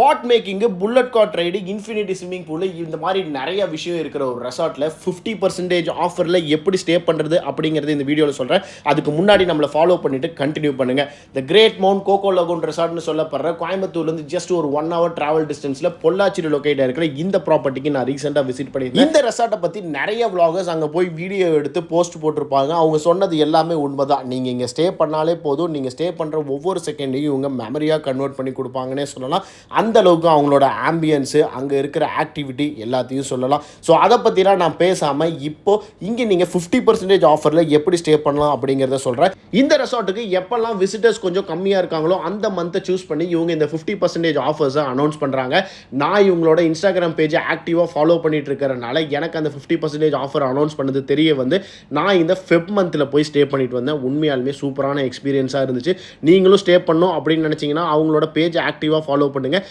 Spot making bullet cart ride infinity swimming pool இந்த மாதிரி நிறைய விஷயம் இருக்கிற ஒரு ரெசார்ட்டில் ஃபிஃப்டி பர்சன்டேஜ் ஆஃபரில் எப்படி ஸ்டே பண்ணுறது அப்படிங்கிறது இந்த வீடியோவில் சொல்கிறேன் அதுக்கு முன்னாடி நம்மளை ஃபாலோ பண்ணிட்டு கண்டினியூ பண்ணுங்க. The great mount coco lagoon ரெசார்ட்னு சொல்லப்படுற கோயம்புத்தூர்லேருந்து ஜஸ்ட் ஒரு ஒன் ஹவர் டிராவல் டிஸ்டன்ஸில் பொள்ளாச்சியில் லொக்கேட்டாக இருக்கிற இந்த ப்ராப்பர்ட்டிக்கு நான் ரீசெண்டாக விசிட் பண்ணியிருந்தேன். இந்த ரெசார்ட்டை பற்றி நிறைய விளாகர்ஸ் அங்கே போய் வீடியோ எடுத்து போஸ்ட் போட்டிருப்பாங்க. அவங்க சொன்னது எல்லாமே உண்மை தான் நீங்கள் இங்கே ஸ்டே பண்ணாலே போதும். நீங்கள் ஸ்டே பண்ணுற ஒவ்வொரு செகண்டையும் இவங்க மெமரியாக கன்வெர்ட் பண்ணி கொடுப்பாங்கன்னே சொல்லலாம். அந்த அளவுக்கு அவங்களோட ஆம்பியன்ஸு அங்கே இருக்கிற ஆக்டிவிட்டி எல்லாத்தையும் சொல்லலாம். ஸோ அதை பற்றிலாம் நான் பேசாமல் இப்போது இங்கே நீங்கள் ஃபிஃப்டி பர்சன்டேஜ் ஆஃபரில் எப்படி ஸ்டே பண்ணலாம் அப்படிங்கிறத சொல்கிறேன் இந்த ரெசார்ட்டுக்கு எப்போல்லாம் விசிட்டர்ஸ் கொஞ்சம் கம்மியாக இருக்காங்களோ அந்த மந்த்தை சூஸ் பண்ணி இவங்க இந்த ஃபிஃப்டி பர்சன்டேஜ் ஆஃபர்ஸை அனௌன்ஸ் பண்ணுறாங்க நான் இவங்களோட இன்ஸ்டாகிராம் பேஜை ஆக்டிவாக ஃபாலோ பண்ணிட்டு இருக்கிறனால எனக்கு அந்த ஃபிஃப்டி பர்சன்டேஜ் ஆஃபர் அனௌன்ஸ் பண்ணது தெரிய வந்து நான் இந்த ஃபெப் மந்தில் போய் ஸ்டே பண்ணிட்டு வந்தேன். உண்மையாலுமே சூப்பரான எக்ஸ்பீரியன்ஸாக இருந்துச்சு. நீங்களும் ஸ்டே பண்ணணும் அப்படின்னு நினச்சிங்கன்னா அவங்களோட பேஜை ஆக்டிவாக ஃபாலோ பண்ணுங்கள்